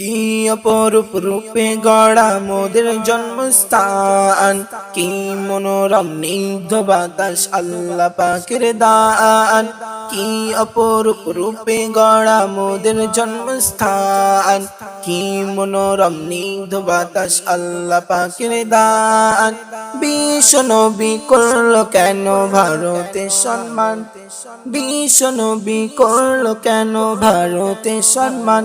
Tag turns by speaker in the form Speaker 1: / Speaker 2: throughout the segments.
Speaker 1: কি অপরূপ রূপে গড়া মোদের জন্মস্থান? কি মনোরম নিগ্ধ বাতাস আল্লাহ পাকের দান? কি অপরূপ রূপে গড়া মোদের জন্মস্থান? কি মনোরম নিগ্ধ বাতাস আল্লাহ পাকের দান? বিশ্ব নবী করল কেন ভারতে সম্মান? বিশ্ব নবী করল কেন ভারতে সম্মান?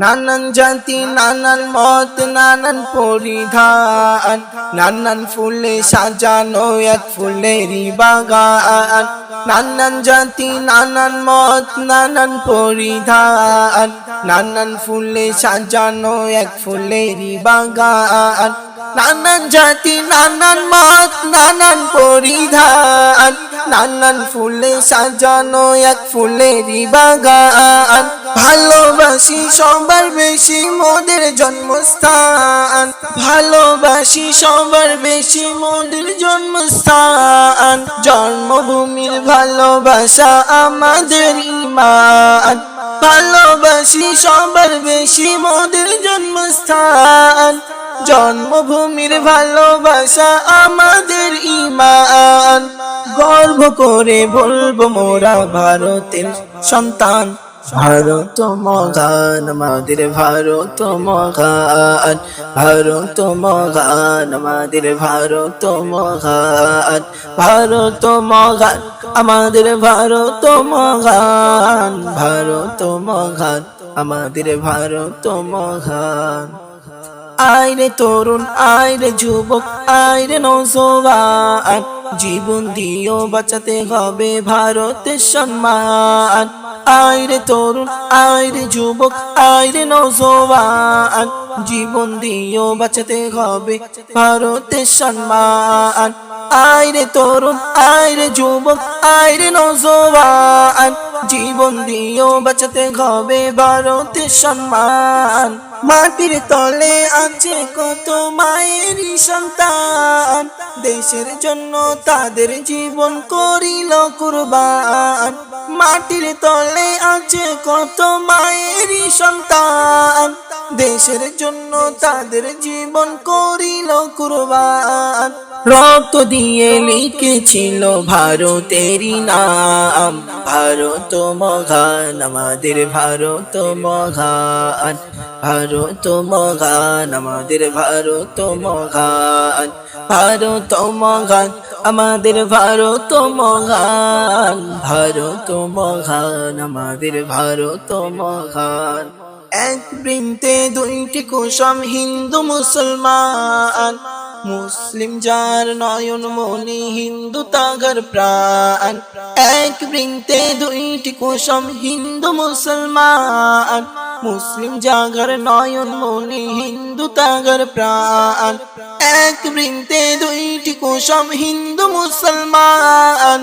Speaker 1: নানান জাতি, নানান মত, নানান পরিধান, নানান ফুলে সাজানো এক ফুলেরই বাগান। নানান জাতি, নানান মত, নানান পরিধান, নানান ফুলে সাজানো এক ফুলেরই বাগান। নানান জাতি, নানান মত, নানান পরিধান, নানান ফুলে সাজানো এক ফুলেরই বাগান। ভালোবাসি সবার বেশি মোদের জন্মস্থান। ভালোবাসি সবার বেশি মোদের জন্মস্থান। জন্মভূমির ভালোবাসা আমাদের ইমান। ভালোবাসি সবার বেশি মোদের জন্মস্থান। জন্মভূমির ভালোবাসা আমাদের ইমান গর্ব করে বলব মোরা ভারতের সন্তান। ভারত মগান আমাদের ভারত মগান ভারত মগান আমাদের ভারত মগান ভারত মগান আমাদের ভারত মগান ভারত মগান আমাদের ভারত মগান আইরে তরুণ আইরে যুবক আইরে নৌজওয়ান। জীবন দিও বাঁচাতে হবে ভারতের সম্মান। আইরে তরুণ আইরে যুবক আইরে নৌজওয়ান। জীবন দিও বাঁচাতে হবে ভারতের সম্মান। আইরে তরুণ, আইরে যুবক, আইরে নৌজওয়ান। জীবন দিও বাঁচাতে হবে ভারতের সম্মান। মাটির তলে আছে কত মায়েরই সন্তান। দেশের জন্য তাদের জীবন করিল কুরবান। মাটির তলে আছে কত মায়েরই সন্তান। দেশের জন্য তাদের জীবন করিল কুরবান। রক্ত দিয়ে লিখেছিল ভারতেরই নাম। ভারত মহান, আমাদের ভারত মহান। ভারত মহান, আমাদের ভারত মহান। ভারত মহান, আমাদের ভারত মহান। ভারত মহান, আমাদের ভারত মহান। এক বৃন্তে দুইটি কুসম হিন্দু মুসলমান। মুসলিম যার নয়ন মনি হিন্দু তাগর প্রাণ। এক বৃন্তে দুইটি কুসম হিন্দু মুসলমান। মুসলিম জাগর নয়ন মনি হিন্দু তাগর প্রাণ। এক বৃন্তে দুইটি কুসম হিন্দু মুসলমান।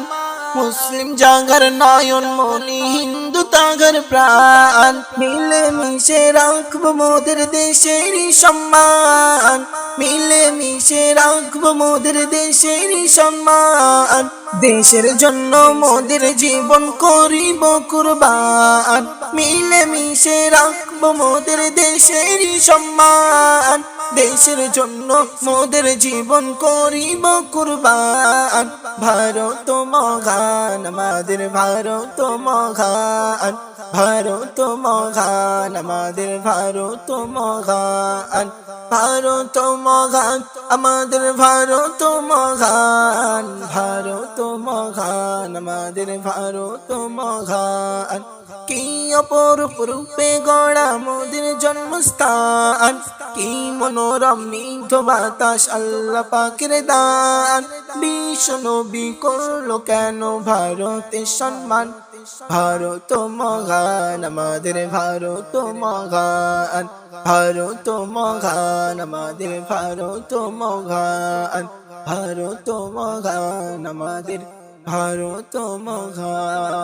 Speaker 1: মুসলিম জাগর নয়ন মনি হিন্দু তাগর প্রাণ মিলে মিশে রাখব মোদের দেশের সম্মান মিলে মিশে রাখব মোদের দেশের সম্মান। দেশের জন্য মোদের জীবন করিব কুরবান। মিলে মিশে রাখব মোদের দেশেরই সম্মান। দেশের জন্য মোদের জীবন করিব কুরবান। ভারত মহান, আমাদের ভারত মহান। ভারত মহান, আমাদের ভারত মহান। ভারত মহান, আমাদের ভারত মহান। ভারত আমাদের ভারত মহান। কি অপরূপ রূপে গড়া মোদের জন্মস্থান। কি মনোরম নিগ্ধ বাতাস আল্লাহ পাকের দান। নবী করল কেন ভারতের সম্মান? ভারত মহান, আমাদের ভারত মহান। ভারত মহান, আমাদের ভারত মহান। ভারত মহান, আমাদের ভারত মহান